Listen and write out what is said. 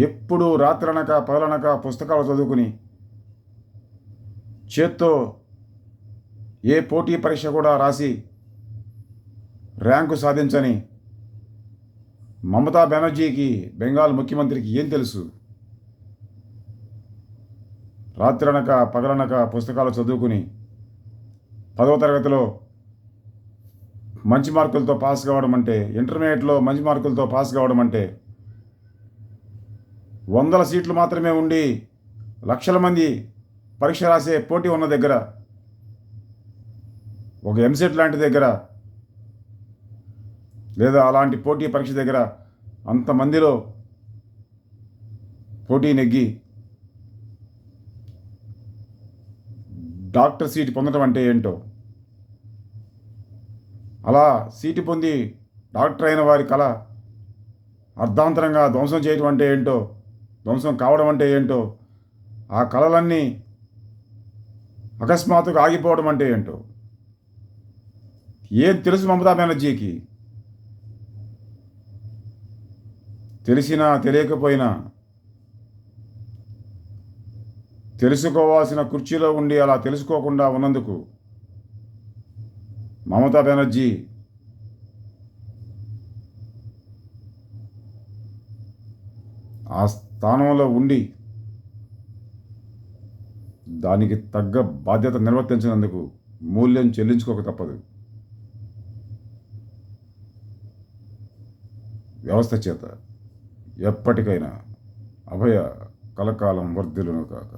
ఎప్పుడు రాత్రనక పగలనక పుస్తకాలు చదువుకుని చేత్తో ఏ పోటీ పరీక్ష కూడా రాసి ర్యాంకు సాధించని మమతా బెనర్జీకి బెంగాల్ ముఖ్యమంత్రికి ఏం తెలుసు? రాత్రనక పగలనక పుస్తకాలు చదువుకుని పదవ తరగతిలో మంచి మార్కులతో పాస్ కావడం అంటే ఇంటర్మీడియట్లో మంచి మార్కులతో పాస్ కావడం అంటే వందల సీట్లు మాత్రమే ఉండి లక్షల మంది పరీక్ష రాసే పోటీ ఉన్న దగ్గర ఒక ఎంసెట్ లాంటి దగ్గర లేదా అలాంటి పోటీ పరీక్ష దగ్గర అంతమందిలో పోటీ నెగ్గి డాక్టర్ సీట్ పొందడం అంటే ఏంటో? అలా సీటు పొంది డాక్టర్ అయిన వారి కళ అర్ధాంతరంగా ధ్వంసం చేయటం అంటే ఏంటో ధ్వంసం కావడం అంటే ఏంటో? ఆ కళలన్నీ అకస్మాత్తుగా ఆగిపోవడం అంటే ఏంటో? ఏం తెలుసు మమతా బెనర్జీకి? తెలిసినా తెలియకపోయినా తెలుసుకోవాల్సిన కుర్చీలో ఉండి అలా తెలుసుకోకుండా ఉన్నందుకు మమతా బెనర్జీ ఆ స్థానంలో ఉండి దానికి తగ్గ బాధ్యత నిర్వర్తించినందుకు మూల్యం చెల్లించుకోక తప్పదు. వ్యవస్థ చేత ఎప్పటికైనా అభయ కలకాలం వర్ధిలను కాక